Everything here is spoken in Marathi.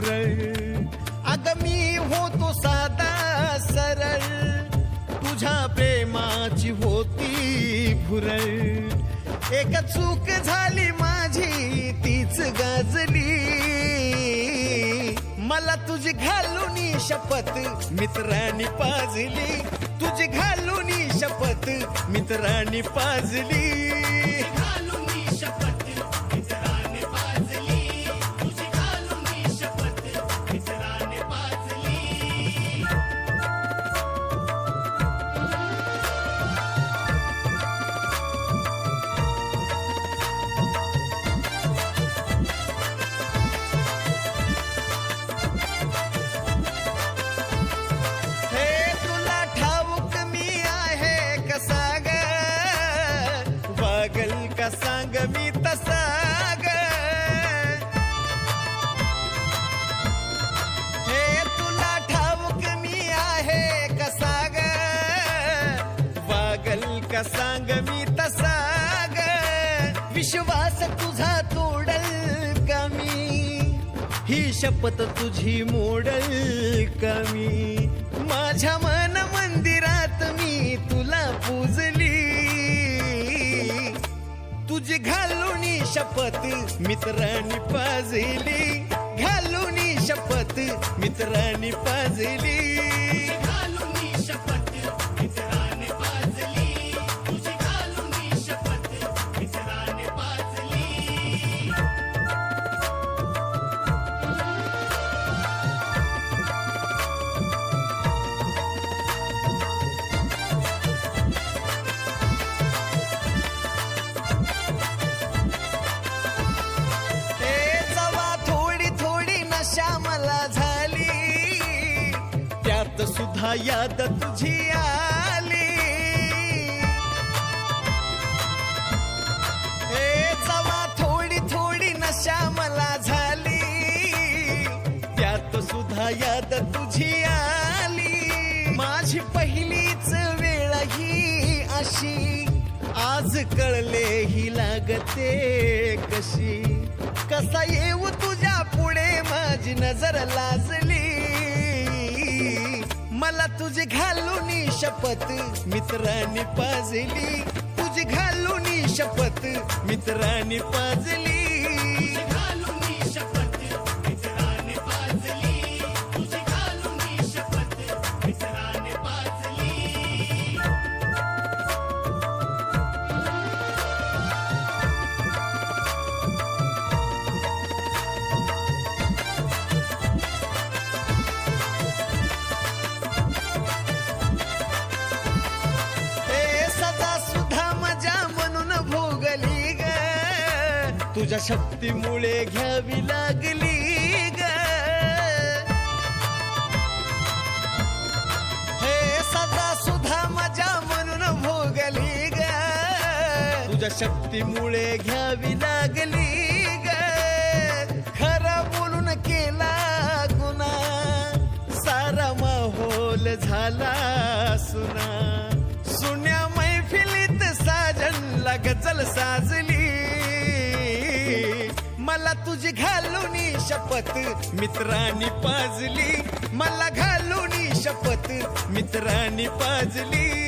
भुरळ अग मी होतो साधा सरळ तुझ्या प्रेमाची होती भुरळ एक चूक झाली माझी तीच गाजली। मला तुझी घालून शपथ मित्रांनी पाजली। तुझी घालून शपथ मित्रांनी पाजली। सांग मी तसा ग. हे तुला ठाऊक मी आहे कसा ग? वागल का सांग मी तसा ग? विश्वास तुझा तोडल कमी ही शपथ तुझी मोडल तुझी घालून शपथ मित्रांनी पाजली. घालून शपथ मित्रांनी पाजली. सुद्धा याद तुझी आली. ए जवा थोडी थोडी नशा मला झाली. त्यात सुद्धा याद तुझी आली. माझी पहिलीच वेळ ही अशी. आज कळले ही लागते कशी. कसा येऊ तुझ्या पुढे? माझी नजर लाजली. मला तुझी घालून शपथ मित्रांनी पाजली. तुझी घालून शपथ मित्रांनी पाजली. तुझ्या शक्तीमुळे घ्यावी लागली ग. हे सदा सुद्धा मजा म्हणून भोगली ग. तुझ्या शक्तीमुळे घ्यावी लागली ग. खरं बोलून केला गुन्हा. सारा माहोल झाला सुना. सुन्या मैफिलीत साजन गजल साजली. मला तुझी घालून शपथ मित्रांनी पाजली. मला घालून शपथ मित्रांनी पाजली.